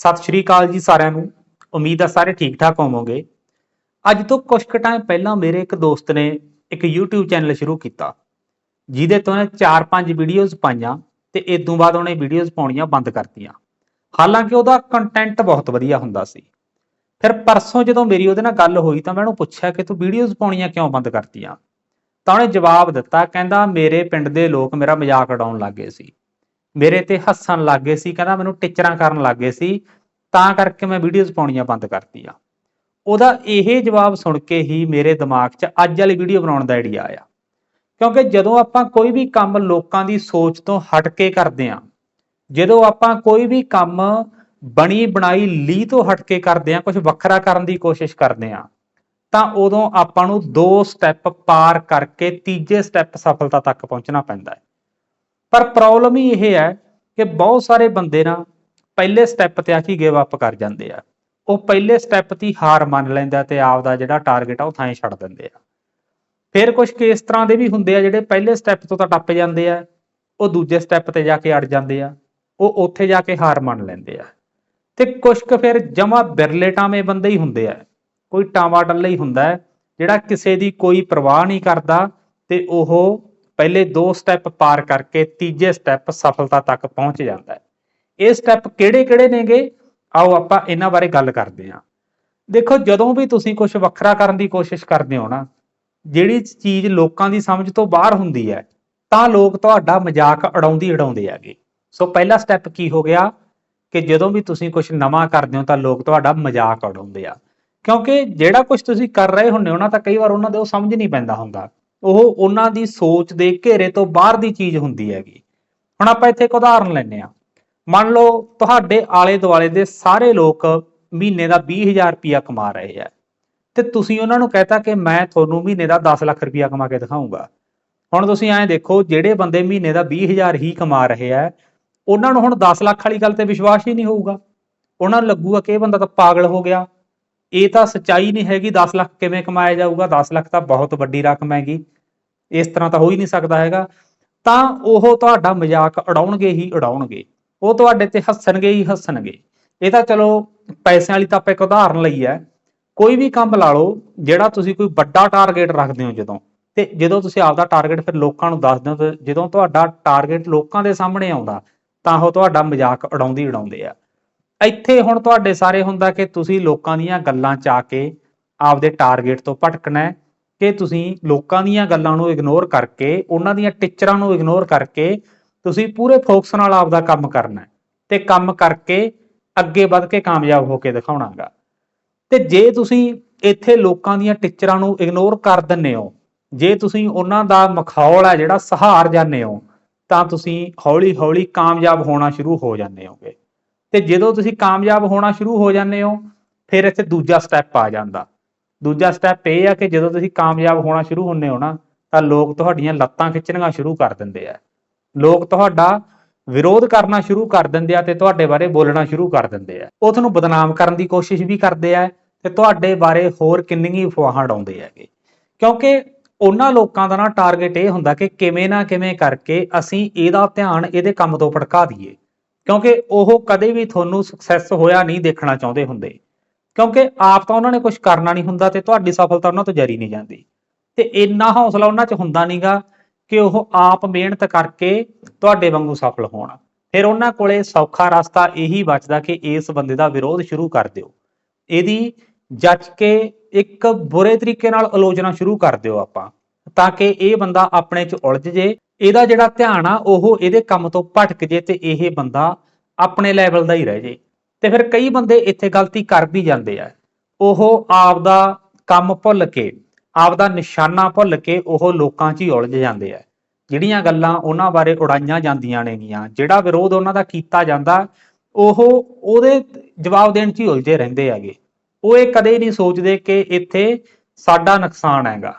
ਸਤਿ ਸ਼੍ਰੀ ਅਕਾਲ ਜੀ ਸਾਰਿਆਂ ਨੂੰ। ਉਮੀਦ ਆ ਸਾਰੇ ਠੀਕ ਠਾਕ ਹੋਵੋਗੇ। ਅੱਜ ਤੋਂ ਕੁਝ ਕੁ ਟਾਈਮ ਪਹਿਲਾਂ ਮੇਰੇ ਇੱਕ ਦੋਸਤ ਨੇ ਇੱਕ YouTube ਚੈਨਲ ਸ਼ੁਰੂ ਕੀਤਾ, ਜਿਹਦੇ ਤੋਂ ਉਹਨੇ 4-5 ਵੀਡੀਓਜ਼ ਪਾਈਆਂ ਤੇ ਇਸ ਤੋਂ ਬਾਅਦ ਉਹਨੇ ਵੀਡੀਓਜ਼ ਪਾਉਣੀਆਂ ਬੰਦ ਕਰਤੀਆਂ। ਹਾਲਾਂਕਿ ਉਹਦਾ ਕੰਟੈਂਟ ਬਹੁਤ ਵਧੀਆ ਹੁੰਦਾ ਸੀ। ਫਿਰ ਪਰਸੋਂ ਜਦੋਂ ਮੇਰੀ ਉਹਦੇ ਨਾਲ ਗੱਲ ਹੋਈ ਤਾਂ ਮੈਂ ਉਹਨੂੰ ਪੁੱਛਿਆ ਕਿ ਤੂੰ ਵੀਡੀਓਜ਼ ਪਾਉਣੀਆਂ ਕਿਉਂ ਬੰਦ ਕਰਤੀਆਂ? ਤਾਂ ਉਹਨੇ ਜਵਾਬ ਦਿੱਤਾ, ਕਹਿੰਦਾ ਮੇਰੇ ਪਿੰਡ ਦੇ ਲੋਕ ਮੇਰਾ ਮਜ਼ਾਕ ਉਡਾਉਣ ਲੱਗੇ ਸੀ। ਮੇਰੇ ਤੇ ਹੱਸਣ ਲੱਗ ਗਏ ਸੀ, ਕਹਿੰਦਾ ਮੈਨੂੰ ਟਿਚਰਾਂ ਕਰਨ ਲੱਗ ਗਏ ਸੀ, ਤਾਂ ਕਰਕੇ ਮੈਂ ਵੀਡੀਓਜ਼ ਪਾਉਣੀਆਂ ਬੰਦ ਕਰਤੀ ਆ ਉਹਦਾ ਇਹ ਜਵਾਬ ਸੁਣ ਕੇ ਹੀ ਮੇਰੇ ਦਿਮਾਗ 'ਚ ਅੱਜ ਵਾਲੀ ਵੀਡੀਓ ਬਣਾਉਣ ਦਾ ਆਈਡੀਆ ਆਇਆ। ਕਿਉਂਕਿ ਜਦੋਂ ਆਪਾਂ ਕੋਈ ਵੀ ਕੰਮ ਲੋਕਾਂ ਦੀ ਸੋਚ ਤੋਂ ਹਟ ਕੇ ਕਰਦੇ ਆਂ ਜਦੋਂ ਆਪਾਂ ਕੋਈ ਵੀ ਕੰਮ ਬਣੀ ਬਣਾਈ ਲੀ ਤੋਂ ਹਟ ਕੇ ਕਰਦੇ ਆਂ ਕੁਝ ਵੱਖਰਾ ਕਰਨ ਦੀ ਕੋਸ਼ਿਸ਼ ਕਰਦੇ ਆਂ ਤਾਂ ਉਦੋਂ ਆਪਾਂ ਨੂੰ ਦੋ ਸਟੈਪ ਪਾਰ ਕਰਕੇ ਤੀਜੇ ਸਟੈਪ ਸਫਲਤਾ ਤੱਕ ਪਹੁੰਚਣਾ ਪੈਂਦਾ ਹੈ। ਪਰ ਪ੍ਰੋਬਲਮ ਹੀ ਇਹ ਹੈ ਕਿ ਬਹੁਤ ਸਾਰੇ ਬੰਦੇ ਨਾ ਪਹਿਲੇ ਸਟੈਪ ਤੇ ਆ ਕੇ ਗਿਵ ਅਪ ਕਰ ਜਾਂਦੇ ਆ। ਉਹ ਪਹਿਲੇ ਸਟੈਪ ਤੇ ਹਾਰ ਮੰਨ ਲੈਂਦਾ ਤੇ ਆਪ ਦਾ ਜਿਹੜਾ ਟਾਰਗੇਟ ਆ ਉਹ ਥਾਂ ਛੱਡ ਦਿੰਦੇ ਆ। ਫਿਰ ਕੁਝ ਕੇਸ ਤਰ੍ਹਾਂ ਦੇ ਵੀ ਹੁੰਦੇ ਆ ਜਿਹੜੇ ਪਹਿਲੇ ਸਟੈਪ ਤੋਂ ਤਾਂ ਟੱਪ ਜਾਂਦੇ ਆ, ਉਹ ਦੂਜੇ ਸਟੈਪ ਤੇ ਜਾ ਕੇ ਅੜ ਜਾਂਦੇ ਆ, ਉਹ ਉੱਥੇ ਜਾ ਕੇ ਹਾਰ ਮੰਨ ਲੈਂਦੇ ਆ। ਤੇ ਕੁਝ ਕੁ ਫਿਰ ਜਮਾ ਬਿਰਲੇ ਟਾਵੇਂ ਬੰਦੇ ਹੀ ਹੁੰਦੇ ਆ। ਕੋਈ ਟਾਵਾ ਟੱਲਾ ਹੀ ਹੁੰਦਾ ਜਿਹੜਾ ਕਿਸੇ ਦੀ ਕੋਈ ਪਰਵਾਹ ਨਹੀਂ ਕਰਦਾ ਤੇ ਉਹ ਪਹਿਲੇ ਦੋ ਸਟੈਪ ਪਾਰ ਕਰਕੇ ਤੀਜੇ ਸਟੈਪ ਸਫਲਤਾ ਤੱਕ ਪਹੁੰਚ ਜਾਂਦਾ ਹੈ। ਇਹ ਸਟੈਪ ਕਿਹੜੇ-ਕਿਹੜੇ ਨੇਗੇ? ਆਓ ਆਪਾਂ ਇਹਨਾਂ ਬਾਰੇ ਗੱਲ ਕਰਦੇ ਹਾਂ। ਦੇਖੋ, ਜਦੋਂ ਵੀ ਤੁਸੀਂ ਕੁਝ ਵੱਖਰਾ ਕਰਨ ਦੀ ਕੋਸ਼ਿਸ਼ ਕਰਦੇ ਹੋ ਨਾ, ਜਿਹੜੀ ਚੀਜ਼ ਲੋਕਾਂ ਦੀ ਸਮਝ ਤੋਂ ਬਾਹਰ ਹੁੰਦੀ ਹੈ, ਤਾਂ ਲੋਕ ਤੁਹਾਡਾ ਮਜ਼ਾਕ ਉਡਾਉਂਦੀ ਉਡਾਉਂਦੇ ਹੈਗੇ। ਸੋ ਪਹਿਲਾ ਸਟੈਪ ਕੀ ਹੋ ਗਿਆ? ਕਿ ਜਦੋਂ ਵੀ ਤੁਸੀਂ ਕੁਝ ਨਵਾਂ ਕਰਦੇ ਹੋ, ਤਾਂ ਲੋਕ ਤੁਹਾਡਾ ਮਜ਼ਾਕ ਉਡਾਉਂਦੇ ਆ। ਕਿਉਂਕਿ ਜਿਹੜਾ ਕੁਝ ਤੁਸੀਂ ਕਰ ਰਹੇ ਹੁੰਦੇ ਹੋ ਨਾ, ਤਾਂ ਕਈ ਵਾਰ ਉਹਨਾਂ ਦੇ ਉਹ ਸਮਝ ਨਹੀਂ ਪੈਂਦਾ ਹੁੰਦਾ। ਉਹ ਉਹਨਾਂ ਦੀ ਸੋਚ ਦੇ ਘੇਰੇ ਤੋਂ ਬਾਹਰ ਦੀ ਚੀਜ਼ ਹੁੰਦੀ ਹੈਗੀ। ਹੁਣ ਆਪਾਂ ਇੱਥੇ ਇੱਕ ਉਦਾਹਰਨ ਲੈਂਦੇ ਆ ਮੰਨ ਲਓ ਤੁਹਾਡੇ ਆਲੇ ਦੁਆਲੇ ਦੇ ਸਾਰੇ ਲੋਕ ਮਹੀਨੇ ਦਾ 20000 ਰੁਪਇਆ ਕਮਾ ਰਹੇ ਆ। ਤੇ ਤੁਸੀਂ ਉਹਨਾਂ ਨੂੰ ਕਹਤਾ ਕਿ ਮੈਂ ਤੁਹਾਨੂੰ ਮਹੀਨੇ ਦਾ 10 ਲੱਖ ਰੁਪਇਆ ਕਮਾ ਕੇ ਦਿਖਾਊਂਗਾ। ਹੁਣ ਤੁਸੀਂ ਐਂ ਦੇਖੋ, ਜਿਹੜੇ ਬੰਦੇ ਮਹੀਨੇ ਦਾ 20000 ਹੀ ਕਮਾ ਰਹੇ ਆ, ਉਹਨਾਂ ਨੂੰ ਹੁਣ 10 ਲੱਖ ਵਾਲੀ ਗੱਲ ਤੇ ਵਿਸ਼ਵਾਸ ਹੀ ਨਹੀਂ ਹੋਊਗਾ। ਉਹਨਾਂ ਨੂੰ ਲੱਗੂਗਾ ਕਿ ਇਹ ਬੰਦਾ ਤਾਂ ਪਾਗਲ ਹੋ ਗਿਆ। ਇਹ ਤਾਂ ਸੱਚਾਈ ਨਹੀਂ ਹੈਗੀ 10 ਲੱਖ ਕਿਵੇਂ ਕਮਾਇਆ ਜਾਊਗਾ? 10 ਲੱਖ ਤਾਂ ਬਹੁਤ ਵੱਡੀ ਰਕਮ ਹੈਗੀ। ਇਸ ਤਰ੍ਹਾਂ ਤਾਂ ਹੋ ਹੀ ਨਹੀਂ ਸਕਦਾ ਹੈਗਾ। ਤਾਂ ਉਹ ਤੁਹਾਡਾ ਮਜ਼ਾਕ ਉਡਾਉਣਗੇ ਹੀ ਉਡਾਉਣਗੇ। ਉਹ ਤੁਹਾਡੇ ਤੇ ਹੱਸਣਗੇ ਹੀ ਹੱਸਣਗੇ। ਇਹ ਤਾਂ ਚਲੋ ਪੈਸਿਆਂ ਵਾਲੀ ਤਾਂ ਆਪਾਂ ਇੱਕ ਉਦਾਹਰਨ ਲਈ ਹੈ। ਕੋਈ ਵੀ ਕੰਮ ਲਾ ਲਓ, ਜਿਹੜਾ ਤੁਸੀਂ ਕੋਈ ਵੱਡਾ ਟਾਰਗੇਟ ਰੱਖਦੇ ਹੋ ਜਦੋਂ, ਤੇ ਜਦੋਂ ਤੁਸੀਂ ਆਪਦਾ ਟਾਰਗੇਟ ਫਿਰ ਲੋਕਾਂ ਨੂੰ ਦੱਸਦੇ ਹੋ ਜਦੋਂ ਤੁਹਾਡਾ ਟਾਰਗੇਟ ਲੋਕਾਂ ਦੇ ਸਾਹਮਣੇ ਆਉਂਦਾ, ਤਾਂ ਉਹ ਤੁਹਾਡਾ ਮਜ਼ਾਕ ਉਡਾਉਂਦੀ ਉਡਾਉਂਦੇ ਆ। ਇੱਥੇ ਹੁਣ ਤੁਹਾਡੇ ਸਾਰੇ ਹੁੰਦਾ ਕਿ ਤੁਸੀਂ ਲੋਕਾਂ ਦੀਆਂ ਗੱਲਾਂ ਚ ਆ ਕੇ ਆਪਦੇ ਟਾਰਗੇਟ ਤੋਂ ਭਟਕਣਾ ਹੈ, ਕਿ ਤੁਸੀਂ ਲੋਕਾਂ ਦੀਆਂ ਗੱਲਾਂ ਨੂੰ ਇਗਨੋਰ ਕਰਕੇ, ਉਹਨਾਂ ਦੀਆਂ ਟੀਚਰਾਂ ਨੂੰ ਇਗਨੋਰ ਕਰਕੇ ਤੁਸੀਂ ਪੂਰੇ ਫੋਕਸ ਨਾਲ ਆਪਦਾ ਕੰਮ ਕਰਨਾ ਹੈ। ਤੇ ਕੰਮ ਕਰਕੇ ਅੱਗੇ ਵੱਧ ਕੇ ਕਾਮਯਾਬ ਹੋ ਕੇ ਦਿਖਾਉਣਾਗਾ। ਤੇ ਜੇ ਤੁਸੀਂ ਇੱਥੇ ਲੋਕਾਂ ਦੀਆਂ ਟੀਚਰਾਂ ਨੂੰ ਇਗਨੋਰ ਕਰ ਦਿੰਨੇ ਹੋ, ਜੇ ਤੁਸੀਂ ਉਹਨਾਂ ਦਾ ਮਖੌਲ ਹੈ ਜਿਹੜਾ ਸਹਾਰ ਜਾਂਦੇ ਹੋ, ਤਾਂ ਤੁਸੀਂ ਹੌਲੀ-ਹੌਲੀ ਕਾਮਯਾਬ ਹੋਣਾ ਸ਼ੁਰੂ ਹੋ ਜਾਂਦੇ ਹੋਗੇ। ਤੇ ਜਦੋਂ ਤੁਸੀਂ ਕਾਮਯਾਬ ਹੋਣਾ ਸ਼ੁਰੂ ਹੋ ਜਾਂਦੇ ਹੋ, ਫਿਰ ਇੱਥੇ ਦੂਜਾ ਸਟੈਪ ਆ ਜਾਂਦਾ। ਦੂਜਾ ਸਟੈਪ ਇਹ ਆ ਕਿ ਜਦੋਂ ਤੁਸੀਂ ਕਾਮਯਾਬ ਹੋਣਾ ਸ਼ੁਰੂ ਹੁੰਨੇ ਹੋ ਨਾ, ਤਾਂ ਲੋਕ ਤੁਹਾਡੀਆਂ ਲੱਤਾਂ ਖਿੱਚਣੀਆਂ ਸ਼ੁਰੂ ਕਰ ਦਿੰਦੇ ਆ। ਲੋਕ ਤੁਹਾਡਾ ਵਿਰੋਧ ਕਰਨਾ ਸ਼ੁਰੂ ਕਰ ਦਿੰਦੇ ਆ ਤੇ ਤੁਹਾਡੇ ਬਾਰੇ ਬੋਲਣਾ ਸ਼ੁਰੂ ਕਰ ਦਿੰਦੇ ਆ। ਉਹ ਤੁਹਾਨੂੰ ਬਦਨਾਮ ਕਰਨ ਦੀ ਕੋਸ਼ਿਸ਼ ਵੀ ਕਰਦੇ ਆ ਤੇ ਤੁਹਾਡੇ ਬਾਰੇ ਹੋਰ ਕਿੰਨੀ ਅਫਵਾਹਾਂ ਡਾਉਂਦੇ ਹੈਗੇ। ਕਿਉਂਕਿ ਉਹਨਾਂ ਲੋਕਾਂ ਦਾ ਨਾ ਟਾਰਗੇਟ ਇਹ ਹੁੰਦਾ ਕਿ ਕਿਵੇਂ ਨਾ ਕਿਵੇਂ ਕਰਕੇ ਅਸੀਂ ਇਹਦਾ ਧਿਆਨ ਇਹਦੇ ਕੰਮ ਤੋਂ ਭਟਕਾ ਦਈਏ। ਕਿਉਂਕਿ ਉਹ ਕਦੇ ਵੀ ਤੁਹਾਨੂੰ ਸਕਸੈਸ ਹੋਇਆ ਨਹੀਂ ਦੇਖਣਾ ਚਾਹੁੰਦੇ ਹੁੰਦੇ। ਕਿਉਂਕਿ ਆਪ ਤਾਂ ਉਹਨਾਂ ਨੇ ਕੁਝ ਕਰਨਾ ਨਹੀਂ ਹੁੰਦਾ ਤੇ ਤੁਹਾਡੀ ਸਫਲਤਾ ਉਹਨਾਂ ਤੋਂ ਜਰੀ ਨਹੀਂ ਜਾਂਦੀ। ਤੇ ਇੰਨਾ ਹੌਸਲਾ ਉਹਨਾਂ 'ਚ ਹੁੰਦਾ ਨਹੀਂਗਾ ਕਿ ਉਹ ਆਪ ਮਿਹਨਤ ਕਰਕੇ ਤੁਹਾਡੇ ਵਾਂਗੂ ਸਫਲ ਹੋਣ। ਫਿਰ ਉਹਨਾਂ ਕੋਲੇ ਸੌਖਾ ਰਸਤਾ ਇਹੀ ਬਚਦਾ ਕਿ ਇਸ ਬੰਦੇ ਦਾ ਵਿਰੋਧ ਸ਼ੁਰੂ ਕਰ ਦਿਓ। ਇਹਦੀ ਜੱਜ ਕੇ ਇੱਕ ਬੁਰੇ ਤਰੀਕੇ ਨਾਲ ਆਲੋਚਨਾ ਸ਼ੁਰੂ ਕਰ ਦਿਓ ਆਪਾਂ। ਤਾਂ ਕਿ ਇਹ ਬੰਦਾ ਆਪਣੇ 'ਚ ਉਲਝ ਜੇ, ਇਹਦਾ ਜਿਹੜਾ ਧਿਆਨ ਆ, ਉਹ ਇਹਦੇ ਕੰਮ ਤੋਂ ਭਟਕ ਜੇ ਤੇ ਇਹ ਬੰਦਾ ਆਪਣੇ ਲੈਵਲ ਦਾ ਹੀ ਰਹਿ ਜੇ। ਤੇ ਫਿਰ ਕਈ ਬੰਦੇ ਇੱਥੇ ਗਲਤੀ ਕਰ ਵੀ ਜਾਂਦੇ ਆ। ਉਹ ਆਪਦਾ ਕੰਮ ਭੁੱਲ ਕੇ, ਆਪਦਾ ਨਿਸ਼ਾਨਾ ਭੁੱਲ ਕੇ ਉਹ ਲੋਕਾਂ 'ਚ ਹੀ ਉਲਝ ਜਾਂਦੇ ਆ। ਜਿਹੜੀਆਂ ਗੱਲਾਂ ਉਹਨਾਂ ਬਾਰੇ ਉਡਾਈਆਂ ਜਾਂਦੀਆਂ ਨੇਗੀਆਂ, ਜਿਹੜਾ ਵਿਰੋਧ ਉਹਨਾਂ ਦਾ ਕੀਤਾ ਜਾਂਦਾ, ਉਹ ਉਹਦੇ ਜਵਾਬ ਦੇਣ 'ਚ ਹੀ ਉਲਝੇ ਰਹਿੰਦੇ ਹੈਗੇ। ਉਹ ਇਹ ਕਦੇ ਨਹੀਂ ਸੋਚਦੇ ਕਿ ਇੱਥੇ ਸਾਡਾ ਨੁਕਸਾਨ ਹੈਗਾ।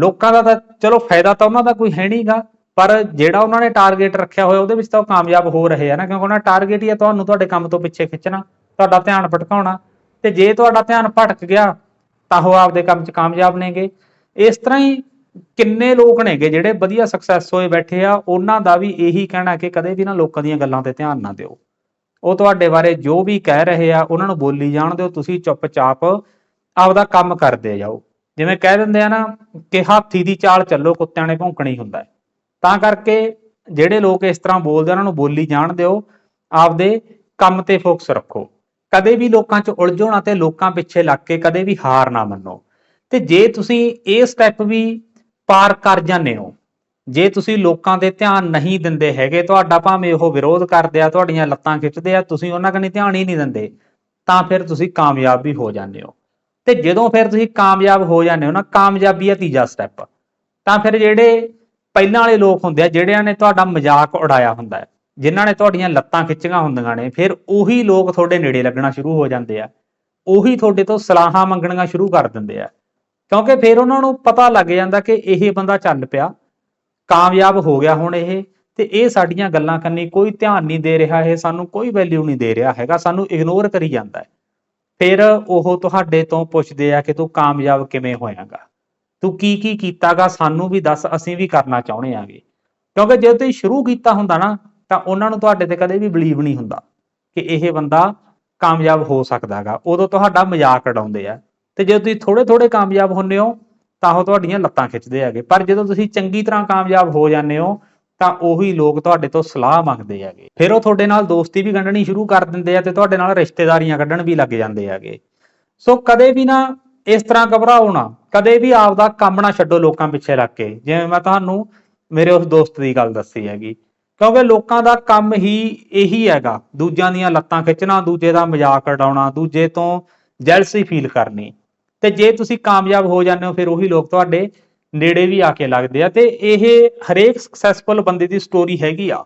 ਲੋਕਾਂ ਦਾ ਤਾਂ ਚਲੋ ਫਾਇਦਾ ਤਾਂ ਉਹਨਾਂ ਦਾ ਕੋਈ ਹੈ ਨਹੀਂਗਾ ਪਰ ਜਿਹੜਾ ਉਹਨਾਂ ਨੇ ਟਾਰਗੇਟ ਰੱਖਿਆ ਹੋਇਆ ਉਹਦੇ ਵਿੱਚ ਤਾਂ ਉਹ ਕਾਮਯਾਬ ਹੋ ਰਹੇ ਆ ਨਾ, ਕਿਉਂਕਿ ਉਹਨਾਂ ਦਾ ਟਾਰਗੇਟ ਹੀ ਆ ਤੁਹਾਨੂੰ ਤੁਹਾਡੇ ਕੰਮ ਤੋਂ ਪਿੱਛੇ ਖਿੱਚਣਾ, ਤੁਹਾਡਾ ਧਿਆਨ ਭਟਕਾਉਣਾ, ਤੇ ਜੇ ਤੁਹਾਡਾ ਧਿਆਨ ਭਟਕ ਗਿਆ, ਤਾਂ ਉਹ ਆਪਦੇ ਕੰਮ 'ਚ ਕਾਮਯਾਬ ਨੇਗੇ। ਇਸ ਤਰ੍ਹਾਂ ਹੀ ਕਿੰਨੇ ਲੋਕ ਨੇਗੇ ਜਿਹੜੇ ਵਧੀਆ ਸਕਸੈਸ ਹੋਏ ਬੈਠੇ ਆ, ਉਹਨਾਂ ਦਾ ਵੀ ਇਹੀ ਕਹਿਣਾ ਕਿ ਕਦੇ ਵੀ ਨਾ ਲੋਕਾਂ ਦੀਆਂ ਗੱਲਾਂ ਤੇ ਧਿਆਨ ਨਾ ਦਿਓ। ਉਹ ਤੁਹਾਡੇ ਬਾਰੇ ਜੋ ਵੀ ਕਹਿ ਰਹੇ ਆ, ਉਹਨਾਂ ਨੂੰ ਬੋਲੀ ਜਾਣ ਦਿਓ, ਤੁਸੀਂ ਚੁੱਪਚਾਪ ਆਪਦਾ ਕੰਮ ਕਰਦੇ ਜਾਓ। ਜਿਵੇਂ ਕਹਿ ਦਿੰਦੇ ਆ ਨਾ ਕਿ ਹਾਥੀ ਦੀ ਚਾਲ ਚੱਲੋ, ਕੁੱਤਿਆਂ ਨੇ ਭੌਂਕਣੀ ਹੁੰਦਾ ਤਾਂ ਕਰਕੇ ਜਿਹੜੇ ਲੋਕ ਇਸ ਤਰ੍ਹਾਂ ਬੋਲਦੇ ਉਹਨਾਂ ਨੂੰ ਬੋਲੀ ਜਾਣ ਦਿਓ, ਆਪਦੇ ਕੰਮ ਤੇ ਫੋਕਸ ਰੱਖੋ। ਕਦੇ ਵੀ ਲੋਕਾਂ 'ਚ ਉਲਝੋ ਨਾ ਤੇ ਲੋਕਾਂ ਪਿੱਛੇ ਲੱਗ ਕੇ ਕਦੇ ਵੀ ਹਾਰ ਨਾ ਮੰਨੋ। ਤੇ ਜੇ ਤੁਸੀਂ ਇਹ ਸਟੈਪ ਵੀ ਪਾਰ ਕਰ ਜਾਂਦੇ ਹੋ, ਜੇ ਤੁਸੀਂ ਲੋਕਾਂ ਦੇ ਧਿਆਨ ਨਹੀਂ ਦਿੰਦੇ ਹੈਗੇ, ਤੁਹਾਡਾ ਭਾਵੇਂ ਉਹ ਵਿਰੋਧ ਕਰਦੇ ਆ, ਤੁਹਾਡੀਆਂ ਲੱਤਾਂ ਖਿੱਚਦੇ ਆ, ਤੁਸੀਂ ਉਹਨਾਂ ਕਨੀ ਧਿਆਨ ਹੀ ਨਹੀਂ ਦਿੰਦੇ, ਤਾਂ ਫਿਰ ਤੁਸੀਂ ਕਾਮਯਾਬ ਵੀ ਹੋ ਜਾਂਦੇ ਹੋ। ਤੇ ਜਦੋਂ ਫਿਰ ਤੁਸੀਂ ਕਾਮਯਾਬ ਹੋ ਜਾਂਦੇ ਹੋ ਨਾ, ਕਾਮਯਾਬੀ ਆ ਤੀਜਾ ਸਟੈਪ ਤਾਂ ਫਿਰ ਜਿਹੜੇ ਪਹਿਲਾਂ ਵਾਲੇ ਲੋਕ ਹੁੰਦੇ ਆ, ਜਿਹੜਿਆਂ ਨੇ ਤੁਹਾਡਾ ਮਜ਼ਾਕ ਉਡਾਇਆ ਹੁੰਦਾ ਹੈ, ਜਿਨ੍ਹਾਂ ਨੇ ਤੁਹਾਡੀਆਂ ਲੱਤਾਂ ਖਿੱਚੀਆਂ ਹੁੰਦੀਆਂ ਨੇ, ਫਿਰ ਉਹੀ ਲੋਕ ਤੁਹਾਡੇ ਨੇੜੇ ਲੱਗਣਾ ਸ਼ੁਰੂ ਹੋ ਜਾਂਦੇ ਆ। ਉਹੀ ਤੁਹਾਡੇ ਤੋਂ ਸਲਾਹਾਂ ਮੰਗਣੀਆਂ ਸ਼ੁਰੂ ਕਰ ਦਿੰਦੇ ਆ। ਕਿਉਂਕਿ ਫਿਰ ਉਹਨਾਂ ਨੂੰ ਪਤਾ ਲੱਗ ਜਾਂਦਾ ਕਿ ਇਹ ਬੰਦਾ ਚੱਲ ਪਿਆ, ਕਾਮਯਾਬ ਹੋ ਗਿਆ ਹੁਣ ਇਹ, ਤੇ ਇਹ ਸਾਡੀਆਂ ਗੱਲਾਂ ਕੰਨੀ ਕੋਈ ਧਿਆਨ ਨਹੀਂ ਦੇ ਰਿਹਾ, ਇਹ ਸਾਨੂੰ ਕੋਈ ਵੈਲਿਊ ਨਹੀਂ ਦੇ ਰਿਹਾ ਹੈਗਾ, ਸਾਨੂੰ ਇਗਨੋਰ ਕਰੀ ਜਾਂਦਾ ਹੈ। ਫਿਰ ਉਹ ਤੁਹਾਡੇ ਤੋਂ ਪੁੱਛਦੇ ਆ ਕਿ ਤੂੰ ਕਾਮਯਾਬ ਕਿਵੇਂ ਹੋਇਆਗਾ? ਤੂੰ ਕੀ ਕੀ ਕੀਤਾਗਾ? ਸਾਨੂੰ ਵੀ ਦੱਸ, ਅਸੀਂ ਵੀ ਕਰਨਾ ਚਾਹੁੰਦੇ ਆਂਗੇ। ਕਿਉਂਕਿ ਜੇ ਤੁਸੀਂ ਸ਼ੁਰੂ ਕੀਤਾ ਹੁੰਦਾ ਨਾ, ਤਾਂ ਉਹਨਾਂ ਨੂੰ ਤੁਹਾਡੇ ਤੇ ਕਦੇ ਵੀ ਬਲੀਵ ਨਹੀਂ ਹੁੰਦਾ ਕਿ ਇਹ ਬੰਦਾ ਕਾਮਯਾਬ ਹੋ ਸਕਦਾਗਾ। ਉਦੋਂ ਤੁਹਾਡਾ ਮਜ਼ਾਕ ਉਡਾਉਂਦੇ ਆ। ਤੇ ਜੇ ਤੁਸੀਂ ਥੋੜੇ ਥੋੜੇ ਕਾਮਯਾਬ ਹੁੰਨੇ ਹੋ, ਤਾਂ ਉਹ ਤੁਹਾਡੀਆਂ ਲੱਤਾਂ ਖਿੱਚਦੇ ਹੈਗੇ। ਪਰ ਜਦੋਂ ਤੁਸੀਂ ਚੰਗੀ ਤਰ੍ਹਾਂ ਕਾਮਯਾਬ ਹੋ ਜਾਂਦੇ ਹੋ ਤਾਂ ਉਹੀ ਲੋਕ ਤੁਹਾਡੇ ਤੋਂ ਸਲਾਹ ਮੰਗਦੇ ਹੈਗੇ। ਫਿਰ ਉਹ ਤੁਹਾਡੇ ਨਾਲ ਦੋਸਤੀ ਵੀ ਗੰਢਣੀ ਸ਼ੁਰੂ ਕਰ ਦਿੰਦੇ ਆ ਤੇ ਤੁਹਾਡੇ ਨਾਲ ਰਿਸ਼ਤੇਦਾਰੀਆਂ ਕੱਢਣ ਵੀ ਲੱਗ ਜਾਂਦੇ ਹੈਗੇ। ਸੋ ਕਦੇ ਵੀ ਨਾ ਇਸ ਤਰ੍ਹਾਂ ਘਬਰਾਓ ਨਾ। ਕਦੇ ਵੀ ਆਪਦਾ ਕੰਮ ਨਾ ਛੱਡੋ ਲੋਕਾਂ ਪਿੱਛੇ ਲੱਗ ਕੇ। ਜਿਵੇਂ ਮੈਂ ਤੁਹਾਨੂੰ ਮੇਰੇ ਉਸ ਦੋਸਤ ਦੀ ਗੱਲ ਦੱਸੀ ਹੈਗੀ। ਕਿਉਂਕਿ ਲੋਕਾਂ ਦਾ ਕੰਮ ਹੀ ਇਹੀ ਹੈਗਾ। ਦੂਜਿਆਂ ਦੀਆਂ ਲੱਤਾਂ ਖਿੱਚਣਾ, ਦੂਜੇ ਦਾ ਮਜ਼ਾਕ ਉਡਾਉਣਾ, ਦੂਜੇ ਤੋਂ ਜੈਲਸੀ ਫੀਲ ਕਰਨੀ। ਤੇ ਜੇ ਤੁਸੀਂ ਕਾਮਯਾਬ ਹੋ ਜਾਂਦੇ ਹੋ, ਫਿਰ ਉਹੀ ਲੋਕ ਤੁਹਾਡੇ ਨੇੜੇ ਵੀ ਆ ਕੇ ਲੱਗਦੇ ਆ ਤੇ ਇਹ ਹਰੇਕ ਸਕਸੈਸਫੁਲ ਬੰਦੇ ਦੀ ਸਟੋਰੀ ਹੈਗੀ ਆ।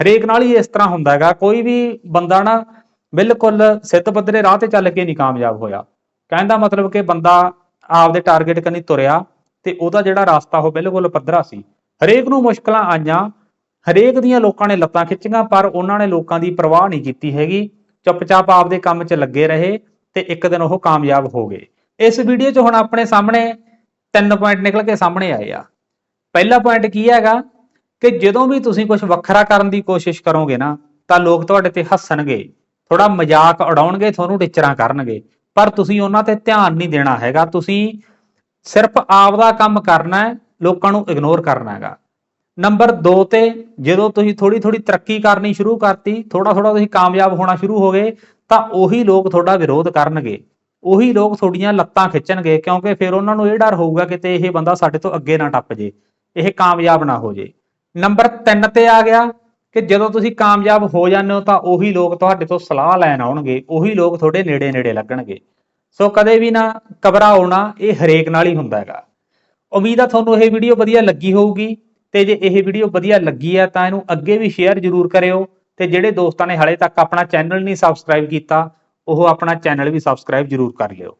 ਹਰੇਕ ਨਾਲ ਹੀ ਇਸ ਤਰ੍ਹਾਂ ਹੁੰਦਾ ਹੈਗਾ, ਕੋਈ ਵੀ ਬੰਦਾ ਨਾ ਬਿਲਕੁਲ ਸਿੱਧ ਪੱਧਰੇ ਰਾਹ ਤੇ ਚੱਲ ਕੇ ਨਹੀਂ ਕਾਮਯਾਬ ਹੋਇਆ। ਕਹਿਣ ਮਤਲਬ ਕਿ ਬੰਦਾ ਆਪਦੇ ਟਾਰਗੇਟ ਕਨੀ ਤੁਰਿਆ ਤੇ ਉਹਦਾ ਜਿਹੜਾ ਰਸਤਾ ਉਹ ਬਿਲਕੁਲ ਪੱਧਰਾ ਸੀ। ਹਰੇਕ ਨੂੰ ਮੁਸ਼ਕਲਾਂ ਆਈਆਂ, ਹਰੇਕ ਦੀਆਂ ਲੋਕਾਂ ਨੇ ਲੱਤਾਂ ਖਿੱਚੀਆਂ, ਪਰ ਉਹਨਾਂ ਨੇ ਲੋਕਾਂ ਦੀ ਪਰਵਾਹ ਨਹੀਂ ਕੀਤੀ ਹੈਗੀ। ਚੁੱਪਚਾਪ ਆਪਦੇ ਕੰਮ 'ਚ ਲੱਗੇ ਰਹੇ ਤੇ ਇੱਕ ਦਿਨ ਉਹ ਕਾਮਯਾਬ ਹੋ ਗਏ। ਇਸ ਵੀਡੀਓ 'ਚ ਹੁਣ ਆਪਣੇ ਸਾਹਮਣੇ ਤਿੰਨ ਪੁਆਇੰਟ ਨਿਕਲ ਕੇ ਸਾਹਮਣੇ ਆਏ ਆ। ਪਹਿਲਾ ਪੁਆਇੰਟ ਕੀ ਹੈਗਾ ਕਿ ਜਦੋਂ ਵੀ ਤੁਸੀਂ ਕੁਝ ਵੱਖਰਾ ਕਰਨ ਦੀ ਕੋਸ਼ਿਸ਼ ਕਰੋਗੇ ਨਾ, ਤਾਂ ਲੋਕ ਤੁਹਾਡੇ ਤੇ ਹੱਸਣਗੇ ਥੋੜਾ ਮਜ਼ਾਕ ਉਡਾਉਣਗੇ, ਤੁਹਾਨੂੰ ਟਿਚਰਾਂ ਕਰਨਗੇ। ਪਰ ਤੁਸੀਂ ਉਹਨਾਂ ਤੇ ਧਿਆਨ ਨਹੀਂ ਦੇਣਾ ਹੈਗਾ, ਤੁਸੀਂ ਸਿਰਫ ਆਪ ਦਾ ਕੰਮ ਕਰਨਾ ਹੈ, ਲੋਕਾਂ ਨੂੰ ਇਗਨੋਰ ਕਰਨਾ ਹੈਗਾ। ਨੰਬਰ 2 ਤੇ ਜਦੋਂ ਤੁਸੀਂ ਥੋੜੀ ਥੋੜੀ ਤਰੱਕੀ ਕਰਨੀ ਸ਼ੁਰੂ ਕਰਤੀ ਥੋੜਾ ਥੋੜਾ ਤੁਸੀਂ ਕਾਮਯਾਬ ਹੋਣਾ ਸ਼ੁਰੂ ਹੋ ਗਏ, ਤਾਂ ਉਹੀ ਲੋਕ ਤੁਹਾਡਾ ਵਿਰੋਧ ਕਰਨਗੇ। ਉਹੀ ਲੋਕ ਤੁਹਾਡੀਆਂ ਲੱਤਾਂ ਖਿੱਚਣਗੇ, ਕਿਉਂਕਿ ਫਿਰ ਉਹਨਾਂ ਨੂੰ ਇਹ ਡਰ ਹੋਊਗਾ ਕਿ ਤੇ ਇਹ ਬੰਦਾ ਸਾਡੇ ਤੋਂ ਅੱਗੇ ਨਾ ਟੱਪ ਜੇ, ਇਹ ਕਾਮਯਾਬ ਨਾ ਹੋ ਜੇ। ਨੰਬਰ 3 ਤੇ ਆ ਗਿਆ ਕਿ ਜਦੋਂ ਤੁਸੀਂ ਕਾਮਯਾਬ ਹੋ ਜਾਂਦੇ ਹੋ ਤਾਂ ਉਹੀ ਲੋਕ ਤੁਹਾਡੇ ਤੋਂ ਸਲਾਹ ਲੈਣ ਆਉਣਗੇ, ਉਹੀ ਲੋਕ ਤੁਹਾਡੇ ਨੇੜੇ ਨੇੜੇ ਲੱਗਣਗੇ। ਸੋ ਕਦੇ ਵੀ ਨਾ ਘਬਰਾਓ ਨਾ, ਇਹ ਹਰੇਕ ਨਾਲ ਹੀ ਹੁੰਦਾ ਹੈਗਾ। ਉਮੀਦ ਆ ਤੁਹਾਨੂੰ ਇਹ ਵੀਡੀਓ ਵਧੀਆ ਲੱਗੀ ਹੋਊਗੀ, ਤੇ ਜੇ ਇਹ ਵੀਡੀਓ ਵਧੀਆ ਲੱਗੀ ਹੈ ਤਾਂ ਇਹਨੂੰ ਅੱਗੇ ਵੀ ਸ਼ੇਅਰ ਜ਼ਰੂਰ ਕਰਿਓ, ਤੇ ਜਿਹੜੇ ਦੋਸਤਾਂ ਨੇ ਹਾਲੇ ਤੱਕ ਆਪਣਾ ਚੈਨਲ ਨਹੀਂ ਸਬਸਕ੍ਰਾਈਬ ਕੀਤਾ ਉਹ ਆਪਣਾ ਚੈਨਲ ਵੀ ਸਬਸਕ੍ਰਾਈਬ ਜ਼ਰੂਰ ਕਰ ਲਿਓ।